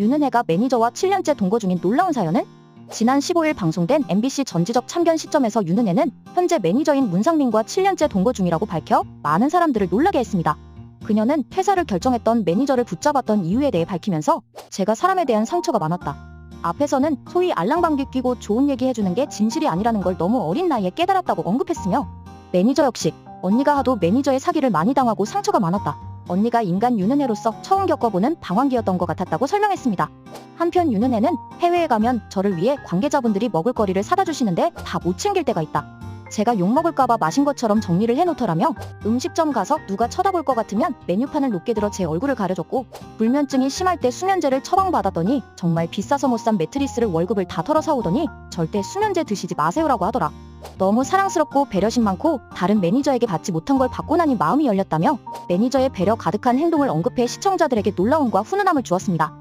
윤은혜가 매니저와 7년째 동거 중인 놀라운 사연은 지난 15일 방송된 MBC 전지적 참견 시점에서 윤은혜는 현재 매니저인 문상민과 7년째 동거 중이라고 밝혀 많은 사람들을 놀라게 했습니다. 그녀는 퇴사를 결정했던 매니저를 붙잡았던 이유에 대해 밝히면서 제가 사람에 대한 상처가 많았다. 앞에서는 소위 알랑방귀 끼고 좋은 얘기 해주는 게 진실이 아니라는 걸 너무 어린 나이에 깨달았다고 언급했으며 매니저 역시 언니가 하도 매니저의 사기를 많이 당하고 상처가 많았다. 언니가 인간 윤은혜로서 처음 겪어보는 방황기였던 것 같았다고 설명했습니다. 한편 윤은혜는 해외에 가면 저를 위해 관계자분들이 먹을거리를 사다 주시는데 다 못 챙길 때가 있다. 제가 욕먹을까봐 마신 것처럼 정리를 해놓더라며 음식점 가서 누가 쳐다볼 것 같으면 메뉴판을 높게 들어 제 얼굴을 가려줬고 불면증이 심할 때 수면제를 처방받았더니 정말 비싸서 못 산 매트리스를 월급을 다 털어 사오더니 절대 수면제 드시지 마세요라고 하더라. 너무 사랑스럽고 배려심 많고 다른 매니저에게 받지 못한 걸 받고 나니 마음이 열렸다며 매니저의 배려 가득한 행동을 언급해 시청자들에게 놀라움과 훈훈함을 주었습니다.